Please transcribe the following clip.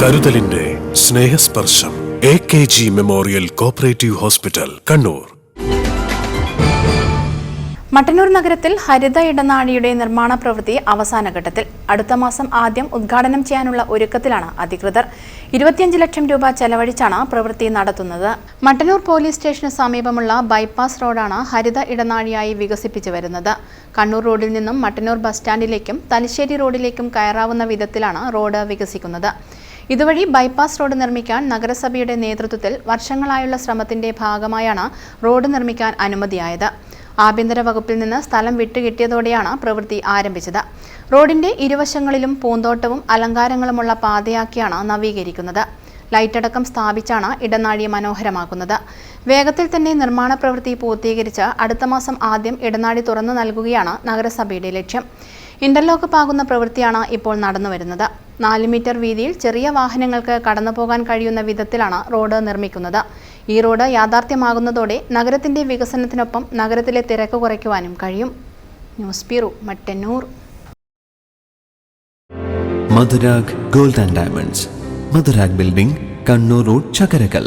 കരുതലിന്റെ Snehasparsham A K G memorial cooperative hospital Kannur. Mattannur നഗരത്തിൽ ഹരിത ഇടനാഴിയുടെ നിർമ്മാണ പ്രവൃത്തി അവസാന ഘട്ടത്തിൽ. അടുത്ത മാസം ആദ്യം ഉദ്ഘാടനം ചെയ്യാനുള്ള ഒരുക്കത്തിലാണ് അധികൃതർ. ഇരുപത്തിയഞ്ച് ലക്ഷം രൂപ ചെലവഴിച്ചാണ് പ്രവൃത്തി നടത്തുന്നത്. മട്ടന്നൂർ പോലീസ് സ്റ്റേഷന് സമീപമുള്ള ബൈപ്പാസ് റോഡാണ് ഹരിത ഇടനാഴിയായി വികസിപ്പിച്ചു വരുന്നത്. കണ്ണൂർ റോഡിൽ നിന്നും മട്ടന്നൂർ ബസ് സ്റ്റാൻഡിലേക്കും തലശ്ശേരി റോഡിലേക്കും കയറാവുന്ന വിധത്തിലാണ് റോഡ് വികസിക്കുന്നത്. ഇതുവഴി ബൈപ്പാസ് റോഡ് നിർമ്മിക്കാൻ നഗരസഭയുടെ നേതൃത്വത്തിൽ വർഷങ്ങളായുള്ള ശ്രമത്തിന്റെ ഭാഗമായാണ് റോഡ് നിർമ്മിക്കാൻ അനുമതിയായത്. ആഭ്യന്തര വകുപ്പിൽ നിന്ന് സ്ഥലം വിട്ടുകിട്ടിയതോടെയാണ് പ്രവൃത്തി ആരംഭിച്ചത്. റോഡിന്റെ ഇരുവശങ്ങളിലും പൂന്തോട്ടവും അലങ്കാരങ്ങളുമുള്ള പാതയാക്കിയാണ് നവീകരിക്കുന്നത്. ലൈറ്റടക്കം സ്ഥാപിച്ചാണ് ഇടനാഴി മനോഹരമാക്കുന്നത്. വേഗത്തിൽ തന്നെ നിർമ്മാണ പ്രവൃത്തി പൂർത്തീകരിച്ച് അടുത്ത മാസം ആദ്യം ഇടനാഴി തുറന്നു നൽകുകയാണ് നഗരസഭയുടെ ലക്ഷ്യം. ഇന്റർലോക്ക് പാകുന്ന പ്രവൃത്തിയാണ് ഇപ്പോൾ നടന്നുവരുന്നത്. നാല് മീറ്റർ വീതിയിൽ ചെറിയ വാഹനങ്ങൾക്ക് കടന്നു പോകാൻ കഴിയുന്ന വിധത്തിലാണ് റോഡ് നിർമ്മിക്കുന്നത്. ഈ റോഡ് യാഥാർത്ഥ്യമാകുന്നതോടെ നഗരത്തിന്റെ വികസനത്തിനൊപ്പം നഗരത്തിലെ തിരക്ക് കുറയ്ക്കുവാനും കഴിയും. News bureau Mattannur. Madhurag gold and diamonds. Madhurag building Kannur road Chakkarakkal